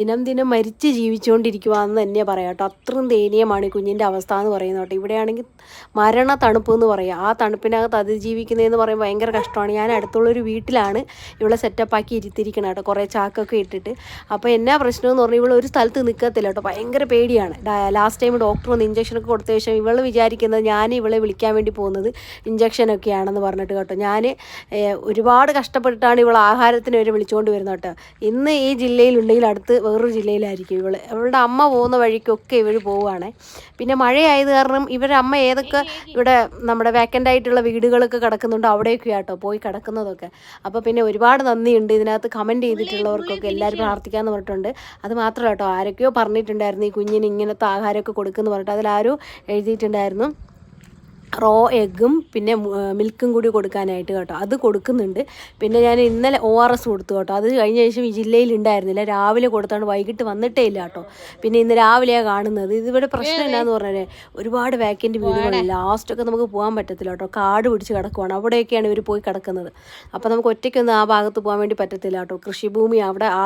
ദിനം ദിനം മരിച്ച് ജീവിച്ചുകൊണ്ടിരിക്കുവാന്ന് തന്നെ പറയാം കേട്ടോ. അത്രയും ദയനീയമാണ് കുഞ്ഞിന്റെ അവസ്ഥ എന്ന് പറയുന്നത് കേട്ടോ. ഇവിടെയാണെങ്കിൽ മരണ തണുപ്പ് എന്ന് പറയാം. ആ തണുപ്പിനകത്ത് അതിജീവിക്കുന്നതെന്ന് പറയുമ്പോൾ ഭയങ്കര കഷ്ടമാണ്. ഞാൻ അടുത്തുള്ളൊരു വീട്ടിലാണ് ഇവളെ സെറ്റപ്പാക്കി ഇരുത്തിയിരിക്കണം കേട്ടോ. കുറേ ചാക്കൊക്കെ ഇട്ടിട്ട്. അപ്പോൾ എന്നാ പ്രശ്നം എന്ന് പറഞ്ഞാൽ ഇവൾ ഒരു സ്ഥലത്ത് നിൽക്കത്തില്ല കേട്ടോ. ഭയങ്കര പേടിയാണ്. ലാസ്റ്റ് ടൈം ഡോക്ടർ വന്ന് ഇഞ്ചക്ഷനൊക്കെ കൊടുത്ത ശേഷം ഇവൾ വിചാരിക്കുന്നത് ഞാൻ ഇവളെ വിളിക്കാൻ വേണ്ടി പോകുന്നത് ഇഞ്ചക്ഷനൊക്കെയാണെന്ന് പറഞ്ഞിട്ട് കേട്ടോ. ഞാൻ ഒരുപാട് കഷ്ടപ്പെട്ടിട്ടാണ് ഇവൾ ആഹാരത്തിന് വരെ വിളിച്ചുകൊണ്ട് വരുന്നത് കേട്ടോ. ഇന്ന് ഈ ജില്ലയിലുണ്ടെങ്കിൽ അടുത്ത് വേറൊരു ജില്ലയിലായിരിക്കും ഇവൾ ഇവളുടെ അമ്മ പോകുന്ന വഴിക്കൊക്കെ ഇവർ പോവുകയാണ്. പിന്നെ മഴയായത് കാരണം ഇവരുടെ അമ്മ ഏതൊക്കെ ഇവിടെ നമ്മുടെ വേക്കന്റ് ആയിട്ടുള്ള വീടുകളൊക്കെ കിടക്കുന്നുണ്ടോ അവിടെയൊക്കെ ആട്ടോ പോയി കിടക്കുന്നതൊക്കെ. അപ്പോൾ പിന്നെ ഒരുപാട് നന്ദിയുണ്ട് ഇതിനകത്ത് കമന്റ് ചെയ്തിട്ടുള്ളവർക്കൊക്കെ. എല്ലാവരും പ്രാർത്ഥിക്കാമെന്ന് പറഞ്ഞിട്ടുണ്ട്. അത് മാത്രമല്ല കേട്ടോ ആരൊക്കെയോ പറഞ്ഞിട്ടുണ്ടായിരുന്നു ഈ കുഞ്ഞിന് ഇങ്ങനത്തെ ആഹാരമൊക്കെ കൊടുക്കുമെന്ന് പറഞ്ഞിട്ട്. അതിലാരോ എഴുതിയിട്ടുണ്ടായിരുന്നു. റോ എഗ്ഗും പിന്നെ മിൽക്കും കൂടി കൊടുക്കാനായിട്ട് കേട്ടോ. അത് കൊടുക്കുന്നുണ്ട്. പിന്നെ ഞാൻ ഇന്നലെ ഒ ആർ എസ് കൊടുത്തു കേട്ടോ. അത് കഴിഞ്ഞ ശേഷം ഈ ജില്ലയിൽ ഉണ്ടായിരുന്നില്ല. രാവിലെ കൊടുത്താണ് വൈകിട്ട് വന്നിട്ടേ ഇല്ല കേട്ടോ. പിന്നെ ഇന്ന് രാവിലെയാണ് കാണുന്നത്. ഇതിവിടെ പ്രശ്നം എന്നാന്ന് പറഞ്ഞാൽ ഒരുപാട് വാക്കന്റ് വീടുകളിൽ ലാസ്റ്റൊക്കെ നമുക്ക് പോകാൻ പറ്റത്തില്ല കേട്ടോ. കാട് പിടിച്ച് കിടക്കുവാണ്. അവിടെയൊക്കെയാണ് ഇവർ പോയി കിടക്കുന്നത്. അപ്പോൾ നമുക്ക് ഒറ്റയ്ക്കൊന്നും ആ ഭാഗത്ത് പോകാൻ വേണ്ടി പറ്റത്തില്ല കേട്ടോ. കൃഷിഭൂമി അവിടെ ആ